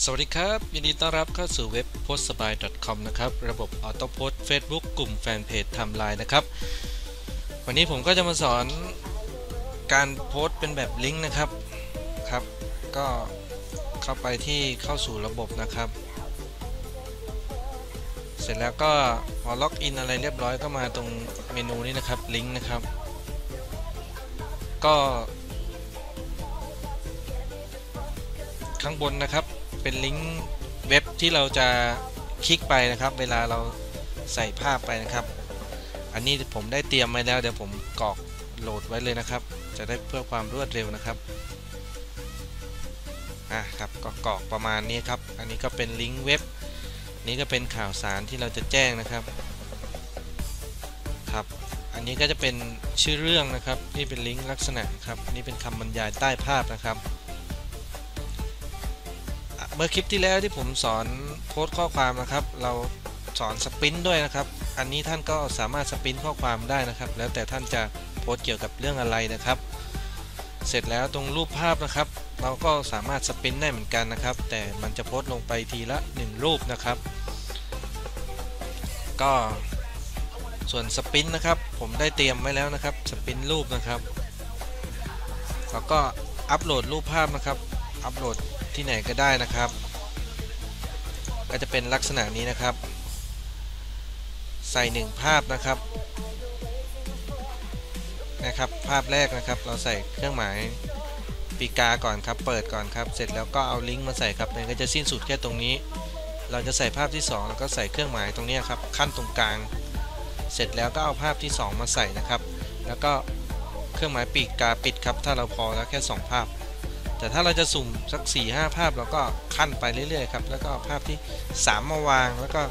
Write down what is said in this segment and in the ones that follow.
สวัสดีครับ ยินดีต้อนรับเข้าสู่เว็บ p o s t s b y c o m นะครับ ระบบออโต้โพส Facebook กลุ่มแฟนเพจทำลายนะครับ วันนี้ผมก็จะมาสอนการโพสต์เป็นแบบลิงก์นะครับครับ ก็เข้าไปที่เข้าสู่ระบบนะครับ เสร็จแล้วก็พอล็อกอินอะไรเรียบร้อยก็มาตรงเมนูนี้นะครับลิงก์นะครับ ก็ ข้างบนนะครับ เป็นลิงก์เว็บที่เราจะคลิกไปนะครับ เวลาเราใส่ภาพไปนะครับ อันนี้ผมได้เตรียมไว้แล้วเดี๋ยวผมกรอกโหลดไว้เลยนะครับ จะได้เพื่อความรวดเร็วนะครับอะครับก็กรอกประมาณนี้ครับ อันนี้ก็เป็นลิงก์เว็บ นี้ก็เป็นข่าวสารที่เราจะแจ้งนะครับครับ อันนี้ก็จะเป็นชื่อเรื่องนะครับ นี่เป็นลิงก์ลักษณะครับ นี่เป็นคำบรรยายใต้ภาพนะครับ มื่อคลิปที่แล้วที่ผมสอนโพสต์ข้อความนะครับ เราสอนสปินด้วยนะครับ อันนี้ท่านก็สามารถสปินข้อความได้นะครับ แล้วแต่ท่านจะโพสต์เกี่ยวกับเรื่องอะไรนะครับ เสร็จแล้วตรงรูปภาพนะครับ เราก็สามารถสปินได้เหมือนกันนะครับ แต่มันจะโพสต์ลงไปทีละ 1 รูปนะครับ ก็ส่วนสปินนะครับ ผมได้เตรียมไว้แล้วนะครับ สปินรูปนะครับ แล้วก็อัปโหลดรูปภาพนะครับ อัปโหลดที่ไหนก็ได้นะครับ ก็จะเป็นลักษณะนี้นะครับ ใส่หนึ่งภาพนะครับนะครับ ภาพแรกนะครับ เราใส่เครื่องหมายปีกาก่อนครับ เปิดก่อนครับ เสร็จแล้วก็เอาลิงก์มาใส่ครับมันก็จะสิ้นสุดแค่ตรงนี้ เราจะใส่ภาพที่ 2 แล้วก็ใส่เครื่องหมายตรงนี้ครับ ขั้นตรงกลาง เสร็จแล้วก็เอาภาพที่ 2 มาใส่นะครับ แล้วก็เครื่องหมายปีกาปิดครับ ถ้าเราพอแล้วแค่ 2 ภาพ แต่ถ้าเราจะสุ่มสัก 4 5 ภาพเราก็ขั้นไปเรื่อยๆครับแล้วก็ภาพที่ 3 มาวาง แล้วก็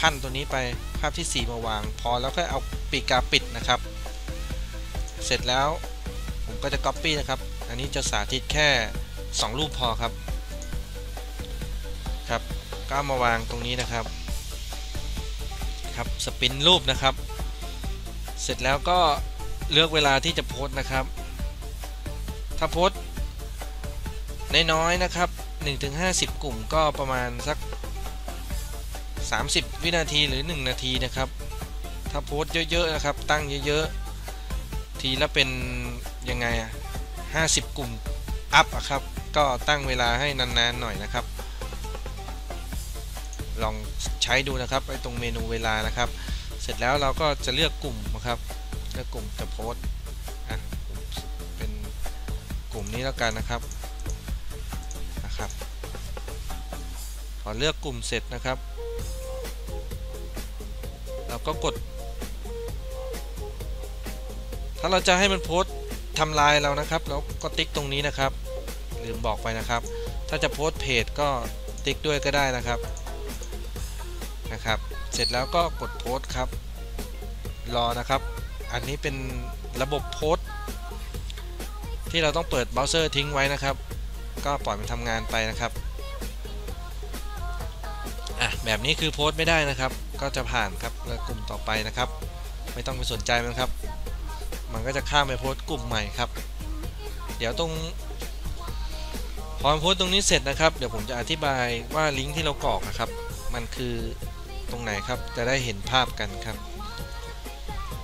ขั้นตัวนี้ไปภาพที่ 4 มาวาง พอแล้วก็เอาปีกาปิดนะครับ เสร็จแล้วผมก็จะ Copy นะครับ อันนี้จะสาธิตแค่ 2 รูปพอครับครับก็มาวางตรงนี้นะครับครับสปินรูปนะครับ เสร็จแล้วก็เลือกเวลาที่จะโพสต์นะครับ ถ้าโพสต น้อยๆนะครับ 1-50 กลุ่มก็ประมาณสัก 30 วินาทีหรือ 1 นาทีนะครับ ถ้าโพสเยอะๆนะครับ ตั้งเยอะๆ ทีละเป็นยังไงอะ50 กลุ่มอัพอะครับ ก็ตั้งเวลาให้นานๆหน่อยนะครับ ลองใช้ดูนะครับไอ้ตรงเมนูเวลานะครับ เสร็จแล้วเราก็จะเลือกกลุ่มนะครับเลือกกลุ่มจะโพสอะเป็นกลุ่มนี้แล้วกันนะครับ อเลือกกลุ่มเสร็จนะครับ เราก็กด ถ้าเราจะให้มันโพสทำลายเรานะครับเราก็ติ๊กตรงนี้นะครับ ลืมบอกไปนะครับ ถ้าจะโพสเพจก็ติ๊กด้วยก็ได้นะครับนะครับ เสร็จแล้วก็กดโพสครับ รอนะครับ อันนี้เป็นระบบโพสที่เราต้องเปิดเบราว์เซอร์ทิ้งไว้นะครับ ก็ปล่อยมันทำงานไปนะครับ แบบนี้คือโพสต์ไม่ได้นะครับ ก็จะผ่านครับแล้วกลุ่มต่อไปนะครับ ไม่ต้องไปสนใจมันครับ มันก็จะข้ามไปโพสต์กลุ่มใหม่ครับ เดี๋ยวตรงพอโพสต์ตรงนี้เสร็จนะครับ เดี๋ยวผมจะอธิบายว่าลิงก์ที่เรากรอกนะครับ มันคือตรงไหนครับ จะได้เห็นภาพกันครับ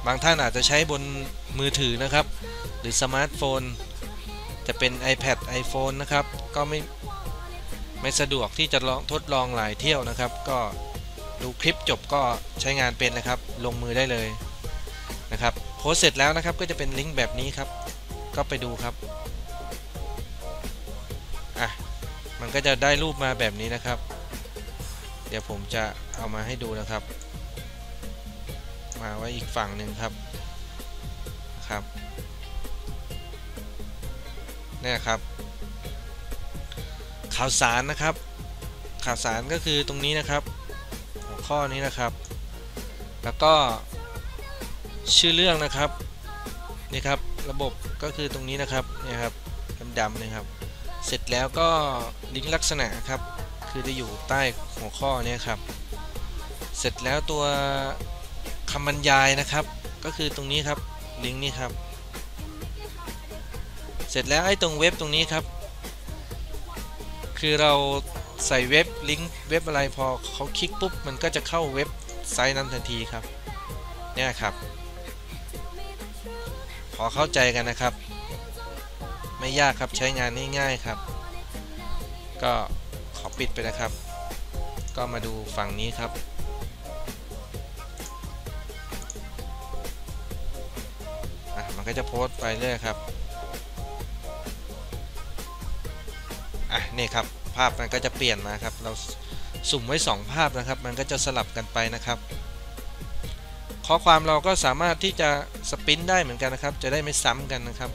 บางท่านอาจจะใช้บนมือถือนะครับ หรือสมาร์ทโฟน จะเป็น iPad iPhone นะครับ ก็ไม่ ไม่สะดวกที่จะลองทดลองหลายเที่ยวนะครับ ก็ดูคลิปจบก็ใช้งานเป็นนะครับ ลงมือได้เลยนะครับโพสเสร็จแล้วนะครับก็จะเป็นลิงก์แบบนี้ครับ ก็ไปดูครับอะมันก็จะได้รูปมาแบบนี้นะครับ เดี๋ยวผมจะเอามาให้ดูนะครับ มาไว้อีกฝั่งหนึ่งครับครับเนี่ยครับ ข่าวสารนะครับ ข่าวสารก็คือตรงนี้นะครับ หัวข้อนี้นะครับ แล้วก็ชื่อเรื่องนะครับนี่ครับระบบก็คือตรงนี้นะครับนี่ครับดำๆนะครับ เสร็จแล้วก็ลิงก์ลักษณะครับ คือจะอยู่ใต้หัวข้อนี้ครับ เสร็จแล้วตัวคำบรรยายนะครับ ก็คือตรงนี้ครับลิงก์นี้ครับ เสร็จแล้วไอ้ตรงเว็บตรงนี้ครับ คือเราใส่เว็บลิงก์เว็บอะไรพอเขาคลิกปุ๊บมันก็จะเข้าเว็บไซต์นั้นทันทีครับ เนี่ยครับพอเข้าใจกันนะครับ ไม่ยากครับใช้งานง่ายๆครับ ก็ขอปิดไปนะครับ ก็มาดูฝั่งนี้ครับอะมันก็จะโพสต์ไปเรื่อยครับ อะนี่ครับภาพมันก็จะเปลี่ยนมาครับ เราสุ่มไว้ 2 ภาพนะครับ มันก็จะสลับกันไปนะครับข้อความเราก็สามารถที่จะสปินได้เหมือนกันนะครับ จะได้ไม่ซ้ำกันนะครับ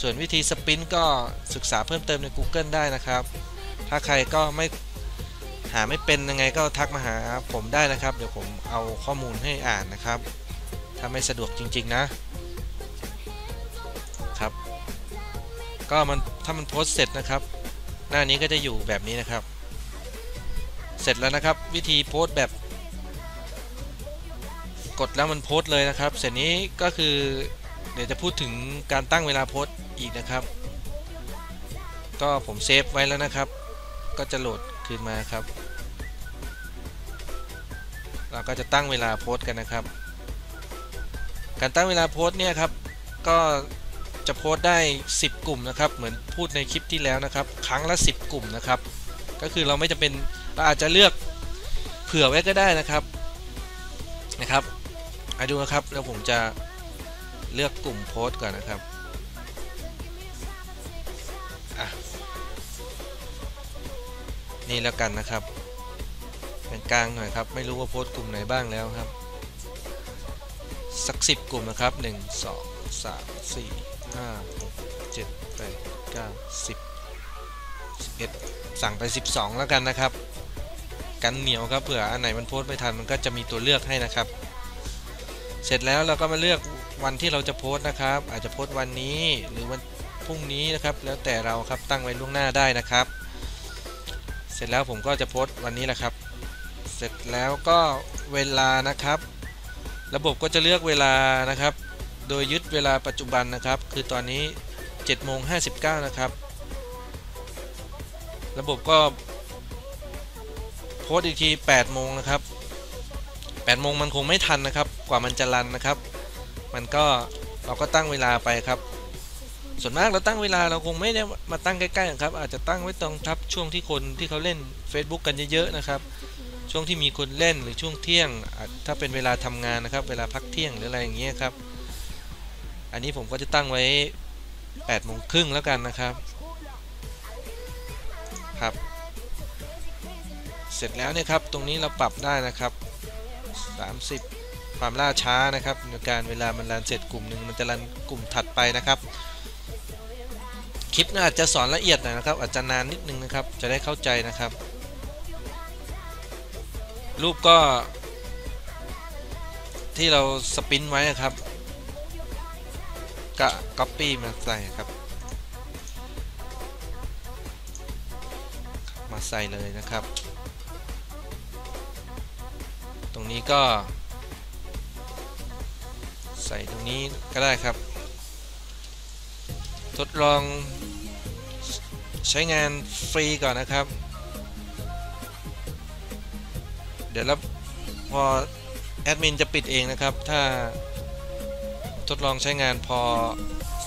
ส่วนวิธีสปินก็ศึกษาเพิ่มเติมใน Google ได้นะครับ ถ้าใครก็ไม่หาไม่เป็นยังไงก็ทักมาหาผมได้นะครับ เดี๋ยวผมเอาข้อมูลให้อ่านนะครับ ถ้าไม่สะดวกจริง ๆ นะ ก็มันถ้ามันโพสเสร็จนะครับ หน้านี้ก็จะอยู่แบบนี้นะครับ เสร็จแล้วนะครับ วิธีโพสแบบ กดแล้วมันโพสเลยนะครับ เสร็จนี้ก็คือเดี๋ยวจะพูดถึงการตั้งเวลาโพสอีกนะครับ ก็ผมเซฟไว้แล้วนะครับ ก็จะโหลดคืนมาครับ เราก็จะตั้งเวลาโพสกันนะครับ การตั้งเวลาโพสเนี่ยครับ ก็ จะโพสต์ได้ 10 กลุ่มนะครับ เหมือนพูดในคลิปที่แล้วนะครับ ครั้งละ 10 กลุ่มนะครับ ก็คือเราไม่จะเป็นเราอาจจะเลือกเผื่อไว้ก็ได้นะครับนะครับมาดูนะครับแล้วผมจะเลือกกลุ่มโพสต์ก่อนนะครับนี่แล้วกันนะครับเป็นกลางหน่อยครับ ไม่รู้ว่าโพสต์กลุ่มไหนบ้างแล้วครับ สักสิบกลุ่มนะครับ 1 2 3 4 5 6 7 8 9 10 11สั่งไป12แล้วกันนะครับ กันเหนียวครับเผื่ออันไหนมันโพสไม่ทันมันก็จะมีตัวเลือกให้นะครับ เสร็จแล้วเราก็มาเลือกวันที่เราจะโพสนะครับ อาจจะโพสวันนี้หรือวันพรุ่งนี้นะครับ แล้วแต่เราครับตั้งไว้ล่วงหน้าได้นะครับ เสร็จแล้วผมก็จะโพสวันนี้แหละครับ เสร็จแล้วก็เวลานะครับ ระบบก็จะเลือกเวลานะครับ โดยยึดเวลาปัจจุบันนะครับ คือตอนนี้7โมง59 นะครับ ระบบก็โพสต์อีกที8โมงนะครับ8โมงมันคงไม่ทันนะครับ กว่ามันจะรันนะครับ มันก็เราก็ตั้งเวลาไปครับ ส่วนมากเราตั้งเวลาเราคงไม่ได้มาตั้งใกล้ๆครับ อาจจะตั้งไว้ตรงทับช่วงที่คนที่เขาเล่น Facebook กันเยอะๆนะครับ ช่วงที่มีคนเล่นหรือช่วงเที่ยง ถ้าเป็นเวลาทำงานนะครับ เวลาพักเที่ยงหรืออะไรอย่างเงี้ยครับ อันนี้ผมก็จะตั้งไว้8โมงครึ่งแล้วกันนะครับ ครับ เสร็จแล้วเนี่ยครับ ตรงนี้เราปรับได้นะครับ 30 ความล่าช้านะครับในการเวลามันรันเสร็จกลุ่มหนึ่งมันจะรันกลุ่มถัดไปนะครับ คลิปน่าจะสอนละเอียดหน่อยนะครับ อาจจะนานนิดนึงนะครับ จะได้เข้าใจนะครับ รูปก็ที่เราสปินไว้ครับ ก็ copy มาใส่ครับ มาใส่เลยนะครับ ตรงนี้ก็ ใส่ตรงนี้ก็ได้ครับ ทดลองใช้งานฟรีก่อนนะครับ เดี๋ยวแล้วพอแอดมินจะปิดเองนะครับ ถ้า ทดลองใช้งานพอ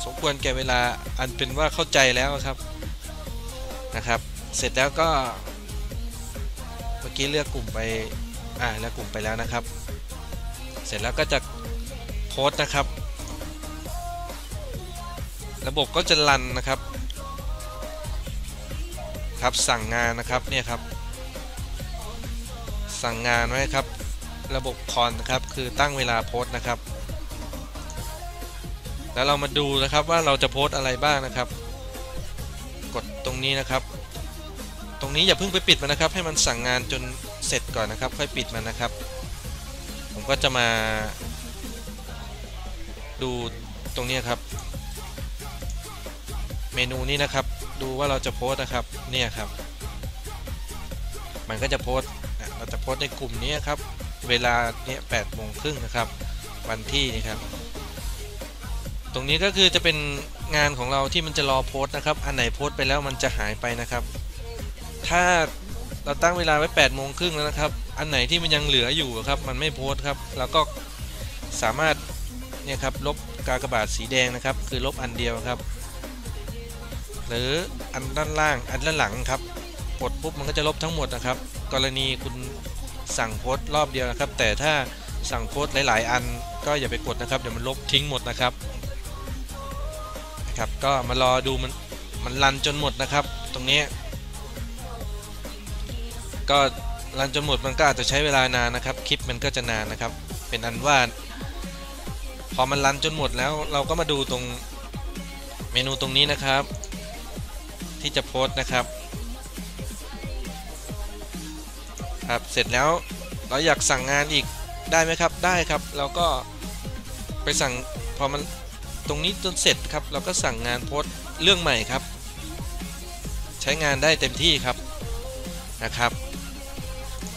สมควรแก่เวลาอันเป็นว่าเข้าใจแล้วครับนะครับ เสร็จแล้วก็เมื่อกี้เลือกกลุ่มไปอ่าเลือกกลุ่มไปแล้วนะครับ เสร็จแล้วก็จะโพสต์นะครับ ระบบก็จะรันนะครับครับสั่งงานนะครับเนี่ยครับ สั่งงานไว้ครับ ระบบคอนนะครับคือตั้งเวลาโพสต์นะครับ แล้วเรามาดูนะครับว่าเราจะโพสต์อะไรบ้างนะครับ กดตรงนี้นะครับ ตรงนี้อย่าเพิ่งไปปิดมันนะครับ ให้มันสั่งงานจนเสร็จก่อนนะครับ ค่อยปิดมันนะครับ ผมก็จะมา ดูตรงนี้ครับ เมนูนี้นะครับ ดูว่าเราจะโพสต์นะครับเนี่ยครับ มันก็จะโพสต์เราจะโพสต์ในกลุ่มนี้ครับ เวลาเนี่ยแปดโมงครึ่งนะครับ วันที่นี่ครับ ตรงนี้ก็คือจะเป็นงานของเราที่มันจะรอโพสต์นะครับ อันไหนโพสต์ไปแล้วมันจะหายไปนะครับ ถ้าเราตั้งเวลาไว้8โมงครึ่งแล้วนะครับ อันไหนที่มันยังเหลืออยู่ครับ มันไม่โพสต์ครับ เราก็สามารถเนี่ยครับลบกากบาทสีแดงนะครับ คือลบอันเดียวครับ หรืออันด้านล่างอันด้านหลังครับกดปุ๊บมันก็จะลบทั้งหมดนะครับ กรณีคุณสั่งโพสต์รอบเดียวนะครับ แต่ถ้าสั่งโพสต์หลาย ๆ อันก็อย่าไปกดนะครับเดี๋ยวมันลบทิ้งหมดนะครับ นะครับก็มารอดูมันมันรันจนหมดนะครับ ตรงนี้ ก็รันจนหมดมันก็อาจจะใช้เวลานานนะครับ คลิปมันก็จะนานนะครับ เป็นอันว่าพอมันรันจนหมดแล้วเราก็มาดูตรงเมนูตรงนี้นะครับ ที่จะโพสต์นะครับครับเสร็จแล้วเราอยากสั่งงานอีกได้ไหมครับได้ครับ เราก็ไปสั่งพอมัน ตรงนี้จนเสร็จครับ เราก็สั่งงานโพสต์เรื่องใหม่ครับ ใช้งานได้เต็มที่ครับนะครับ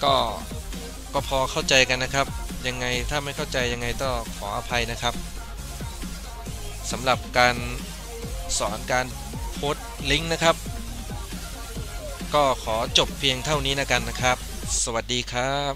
ก็ก็พอเข้าใจกันนะครับ ยังไงถ้าไม่เข้าใจยังไงก็ขออภัยนะครับสำหรับการสอนการโพสต์ลิงก์นะครับ ก็ขอจบเพียงเท่านี้นะกันนะครับ สวัสดีครับ